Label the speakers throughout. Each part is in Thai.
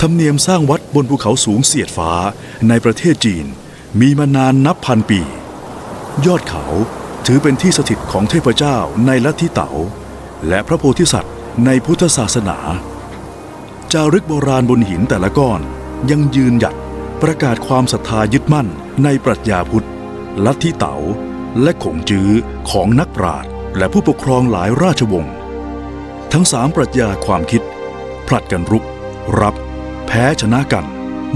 Speaker 1: ธรรมเนียมสร้างวัดบนภูเขาสูงเสียดฟ้าในประเทศจีนมีมานานนับพันปี ยอดเขาถือเป็นที่สถิตของเทพเจ้าในลัทธิเต๋า และพระโพธิสัตว์ในพุทธศาสนา จารึกโบราณบนหินแต่ละก้อนยังยืนหยัดประกาศความศรัทธายึดมั่นในปรัชญาพุทธ ลัทธิเต๋า และขงจื้อของนักปราชญ์และผู้ปกครองหลายราชวงศ์ทั้งสามปรัชญาความคิดผลัดกันรุก รับ แพ้ชนะกัน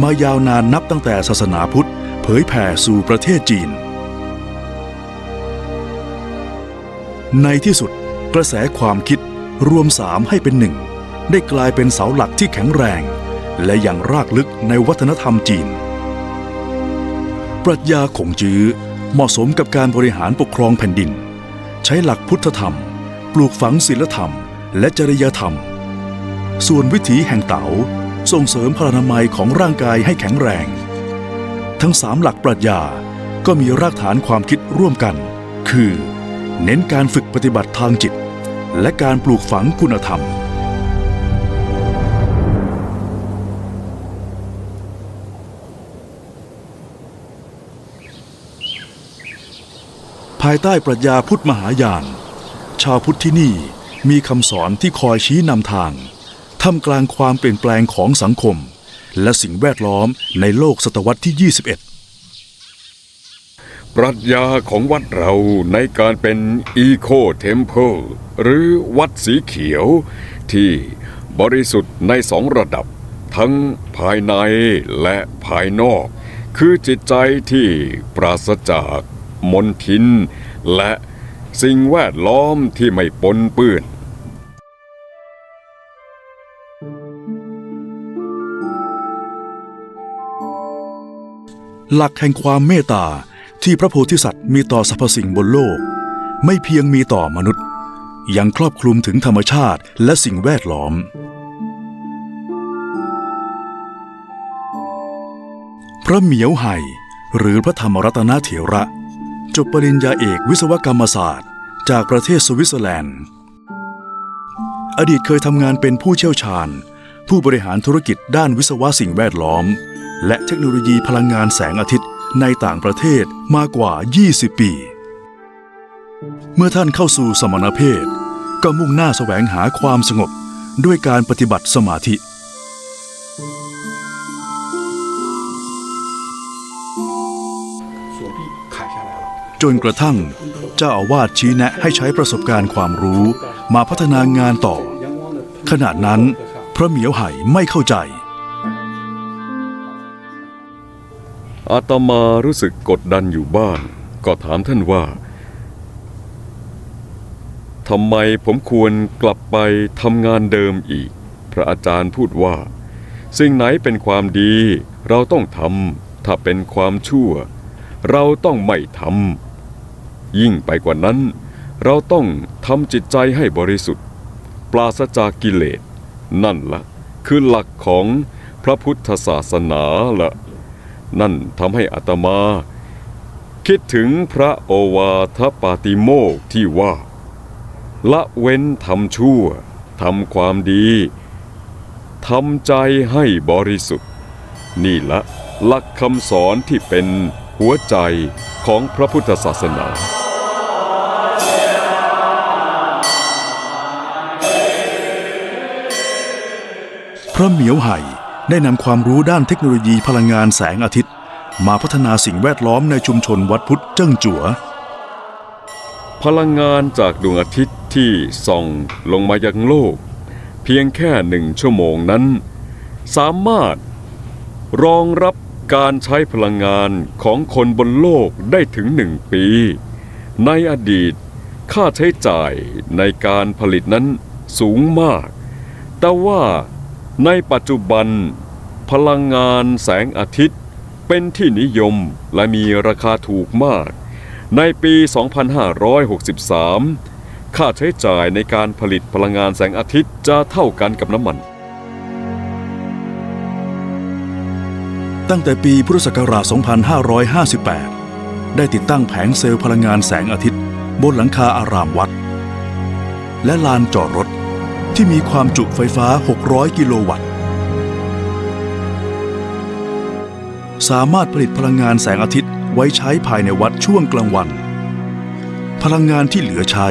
Speaker 1: มายาวนานนับตั้งแต่ศาสนาพุทธ เผยแผ่สู่ประเทศจีน ในที่สุดกระแสความคิดรวมสามให้เป็นหนึ่ง ได้กลายเป็นเสาหลักที่แข็งแรง และยังรากลึกในวัฒนธรรมจีน ปรัชญาขงจื้อเหมาะสมกับการบริหารปกครองแผ่นดิน ใช้หลักพุทธธรรม ปลูกฝังศีลธรรม และจริยธรรม ส่วนวิถีแห่งเต๋า ส่งเสริมพลานามัยของร่างกายให้แข็งแรง ทั้งสามหลักปรัชญาก็มีรากฐานความคิดร่วมกัน คือ เน้นการฝึกปฏิบัติทางจิต และการปลูกฝังคุณธรรม ภายใต้ปรัชญาพุทธมหายาน ชาวพุทธที่นี่มีคำสอนที่คอยชี้นำทาง ท่ามกลางความเปลี่ยนแปลงของสังคม และสิ่งแวดล้อมในโลกศตวรรษที่ 21
Speaker 2: ปรัชญาของวัดเราในการเป็นอีโคเทมเพลหรือวัดสีเขียว ที่บริสุทธิ์ในสองระดับ ทั้งภายในและภายนอก คือจิตใจที่ปราศจากมนทิน และสิ่งแวดล้อมที่ไม่ปนเปื้อน
Speaker 1: หลักแห่งความเมตตาที่พระโพธิสัตว์มีต่อสรรพสิ่งบนโลก ไม่เพียงมีต่อมนุษย์ ยังครอบคลุมถึงธรรมชาติและสิ่งแวดล้อม พระเหมียวไห่หรือพระธรรมรัตนเถระ จบปริญญาเอกวิศวกรรมศาสตร์ จากประเทศสวิตเซอร์แลนด์ อดีตเคยทำงานเป็นผู้เชี่ยวชาญ ผู้บริหารธุรกิจด้านวิศวะสิ่งแวดล้อม และเทคโนโลยีพลังงานแสงอาทิตย์ในต่างประเทศมากว่า 20 ปี เมื่อท่านเข้าสู่สมณเพศ ก็มุ่งหน้าแสวงหาความสงบด้วยการปฏิบัติสมาธิ จนกระทั่งเจ้าอาวาสชี้แนะให้ใช้ประสบการณ์ความรู้มาพัฒนางานต่อ ขณะนั้นพระเหมียวไห่ไม่เข้าใจ
Speaker 2: อาตมารู้สึกกดดันอยู่บ้าง ก็ถามท่านว่าทำไมผมควรกลับไปทำงานเดิมอีก พระอาจารย์พูดว่า สิ่งไหนเป็นความดีเราต้องทำถ้าเป็นความชั่ว เราต้องไม่ทำยิ่งไปกว่านั้น เราต้องทำจิตใจให้บริสุทธิ์ ปราศจากกิเลส นั่นละ คือหลักของพระพุทธศาสนาละ นั่นทำให้อาตมา คิดถึงพระโอวาทปาติโมกที่ว่า ละเว้นทำชั่วทำความดีทำใจให้บริสุทธิ์ นี่ละหลักคำสอนที่เป็นหัวใจของพระพุทธศาสนา
Speaker 1: พระเหมียวไห่ ได้นำความรู้ด้านเทคโนโลยีพลังงานแสงอาทิตย์ มาพัฒนาสิ่งแวดล้อมในชุมชนวัดพุทธเจิ้งจั๋ว
Speaker 2: พลังงานจากดวงอาทิตย์ที่ส่องลงมายังโลก เพียงแค่หนึ่งชั่วโมงนั้น สามารถรองรับการใช้พลังงานของคนบนโลกได้ถึงหนึ่งปี ในอดีตค่าใช้จ่ายในการผลิตนั้นสูงมาก แต่ว่า ในปัจจุบัน พลังงานแสงอาทิตย์เป็นที่นิยมและมีราคาถูกมาก ในปี 2563 ค่าใช้จ่ายในการผลิตพลังงานแสงอาทิตย์จะเท่ากันกับน้ำมัน
Speaker 1: ตั้งแต่ปีพุทธศักราช 2558 ได้ติดตั้งแผงเซลล์พลังงานแสงอาทิตย์ บนหลังคาอารามวัด และลานจอดรถ ที่มีความจุไฟฟ้า 600 กิโลวัตต์ สามารถผลิตพลังงานแสงอาทิตย์ไว้ใช้ภายในวัดช่วงกลางวัน พลังงานที่เหลือใช้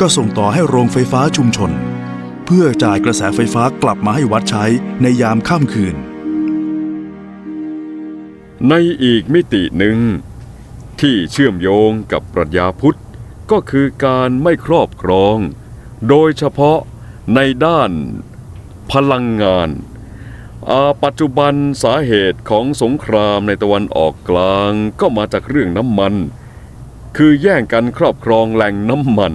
Speaker 1: ก็ส่งต่อให้โรงไฟฟ้าชุมชน เพื่อจ่ายกระแสไฟฟ้ากลับมาให้วัดใช้ในยามค่ำคืน
Speaker 2: ในอีกมิติหนึ่ง ที่เชื่อมโยงกับปรัชญาพุทธก็คือการไม่ครอบครอง โดยเฉพาะ ในด้านพลังงานาปัจจุบันสาเหตุของสงครามในตะวันออกกลางก็มาจากเรื่องน้ำมัน คือแย่งกันครอบครองแหล่งน้ำมัน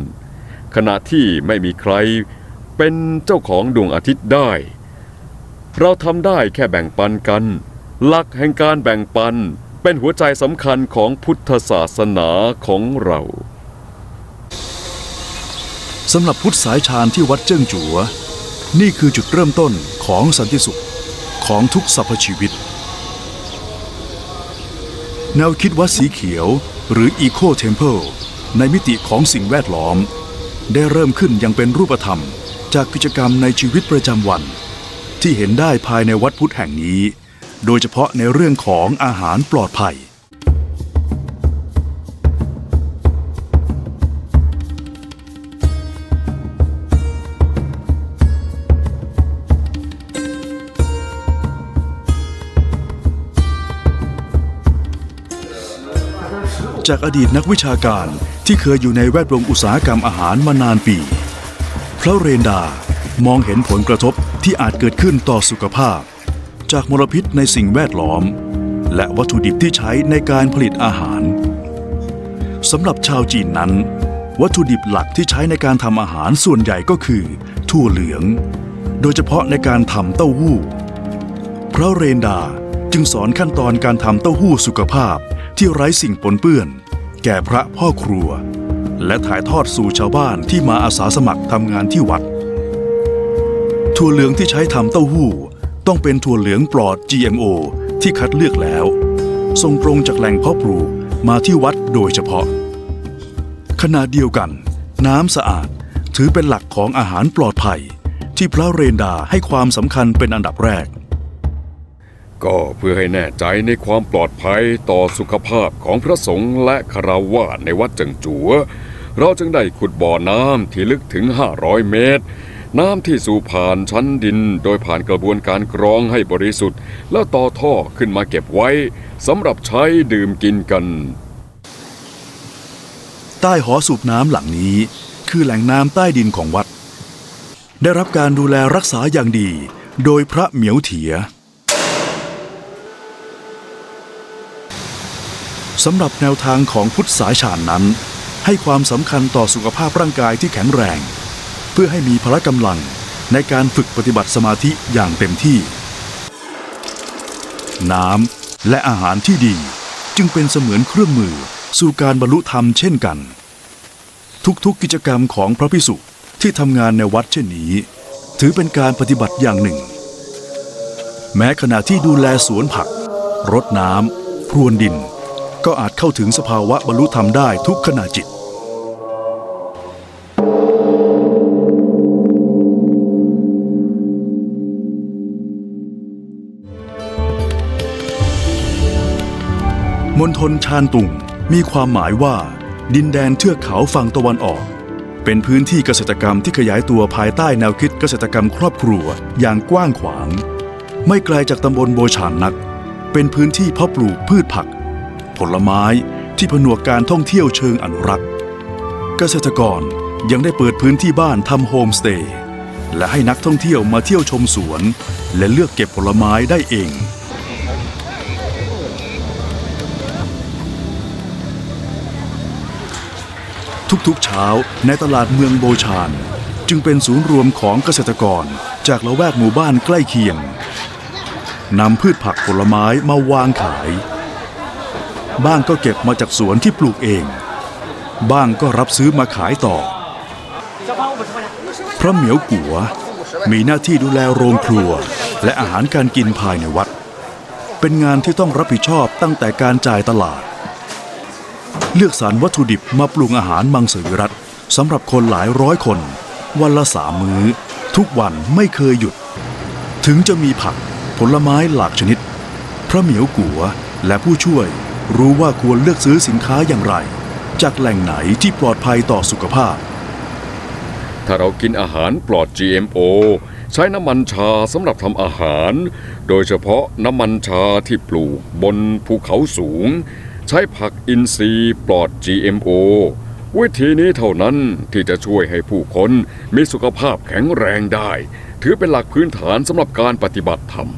Speaker 2: ขณะที่ไม่มีใครเป็นเจ้าของดวงอาทิตย์ได้ เราทำได้แค่แบ่งปันกัน หลักแห่งการแบ่งปันเป็นหัวใจสำคัญของพุทธศาสนาของเรา
Speaker 1: สำหรับพุทธสายชานที่วัดเจิ้งจัว นี่คือจุดเริ่มต้นของสันติสุขของทุกสรรพชีวิต แนวคิดวัดสีเขียวหรือ Eco Temple ในมิติของสิ่งแวดล้อม ได้เริ่มขึ้นอยังเป็นรูปธรรม จากกิจกรรมในชีวิตประจำวัน ที่เห็นได้ภายในวัดพุทธแห่งนี้ โดยเฉพาะในเรื่องของอาหารปลอดภัย จากอดีตนักวิชาการที่เคยอยู่ในแวดวงอุตสาหกรรมอาหารมานานปี พระเรนดามองเห็นผลกระทบที่อาจเกิดขึ้นต่อสุขภาพ จากมลพิษในสิ่งแวดล้อม และวัตถุดิบที่ใช้ในการผลิตอาหารสำหรับชาวจีนนั้น วัตถุดิบหลักที่ใช้ในการทำอาหารส่วนใหญ่ก็คือ ถั่วเหลือง โดยเฉพาะในการทำเต้าหู้ พระเรนดาจึงสอนขั้นตอนการทำเต้าหู้สุขภาพที่ไร้สิ่งปนเปื้อน แก่พระพ่อครัว และถ่ายทอดสู่ชาวบ้านที่มาอาสาสมัครทำงานที่วัด ถั่วเหลืองที่ใช้ทำเต้าหู้ ต้องเป็นถั่วเหลืองปลอด GMO ที่คัดเลือกแล้ว ส่งตรงจากแหล่งเพาะปลูกมาที่วัดโดยเฉพาะ ขณะเดียวกัน น้ำสะอาดถือเป็นหลักของอาหารปลอดภัย ที่พระเรนดาให้ความสำคัญเป็นอันดับแรก
Speaker 2: ก็เพื่อให้แน่ใจในความปลอดภัยต่อสุขภาพของพระสงฆ์และคารวะในวัดจังจัว เราจึงได้ขุดบ่อน้ำที่ลึกถึง 500 เมตร น้ำที่สูบผ่านชั้นดิน โดยผ่านกระบวนการกรองให้บริสุทธิ์ แล้วต่อท่อขึ้นมาเก็บไว้สำหรับใช้ดื่มกินกัน
Speaker 1: ใต้หอสูบน้ำหลังนี้ คือแหล่งน้ำใต้ดินของวัด ได้รับการดูแลรักษาอย่างดี โดยพระเหมียวเถีย สำหรับแนวทางของพุทธสายชาญนั้น ให้ความสำคัญต่อสุขภาพร่างกายที่แข็งแรง เพื่อให้มีพละกำลังในการฝึกปฏิบัติสมาธิอย่างเต็มที่ น้ำและอาหารที่ดีจึงเป็นเสมือนเครื่องมือสู่การบรรลุธรรมเช่นกัน ทุกๆกิจกรรมของพระพิสุที่ทำงานในวัดเช่นนี้ ถือเป็นการปฏิบัติอย่างหนึ่ง แม้ขณะที่ดูแลสวนผัก รดน้ำพรวนดิน ก็อาจเข้าถึงสภาวะบรรลุธรรมได้ทุกขณะจิต มณฑลชานตุงมีความหมายว่า ดินแดนเทือกเขาฝั่งตะวันออก เป็นพื้นที่เกษตรกรรมที่ขยายตัวภายใต้แนวคิดเกษตรกรรมครอบครัวอย่างกว้างขวาง ไม่ไกลจากตำบลโบชานนัก เป็นพื้นที่เพาะปลูกพืชผัก ผลไม้ที่ผนวกการท่องเที่ยวเชิงอนุรักษ์ เกษตรกรยังได้เปิดพื้นที่บ้านทำโฮมสเตย์และให้นักท่องเที่ยวมาเที่ยวชมสวน และเลือกเก็บผลไม้ได้เอง ทุกๆเช้าในตลาดเมืองโบชาน จึงเป็นศูนย์รวมของเกษตรกรจากละแวกหมู่บ้านใกล้เคียงนำพืชผักผลไม้มาวางขาย บ้างก็เก็บมาจากสวนที่ปลูกเอง บ้างก็รับซื้อมาขายต่อ พระเหมียวกัวมีหน้าที่ดูแลโรงครัว และอาหารการกินภายในวัด เป็นงานที่ต้องรับผิดชอบตั้งแต่การจ่ายตลาด เลือกสรรวัตถุดิบมาปรุงอาหารมังสวิรัตสำหรับคนหลายร้อยคน วันละสามมื้อ ทุกวันไม่เคยหยุด ถึงจะมีผักผลไม้หลากชนิด พระเหมียวกัวและผู้ช่วย รู้ว่าควรเลือกซื้อสินค้าอย่างไร จากแหล่งไหนที่ปลอดภัยต่อสุขภาพ
Speaker 2: ถ้าเรากินอาหารปลอด GMO ใช้น้ำมันชาสำหรับทำอาหาร โดยเฉพาะน้ำมันชาที่ปลูกบนภูเขาสูง ใช้ผักอินทรีย์ปลอด GMO วิธีนี้เท่านั้นที่จะช่วยให้ผู้คนมีสุขภาพแข็งแรงได้ ถือเป็นหลักพื้นฐานสำหรับการปฏิบัติธรรม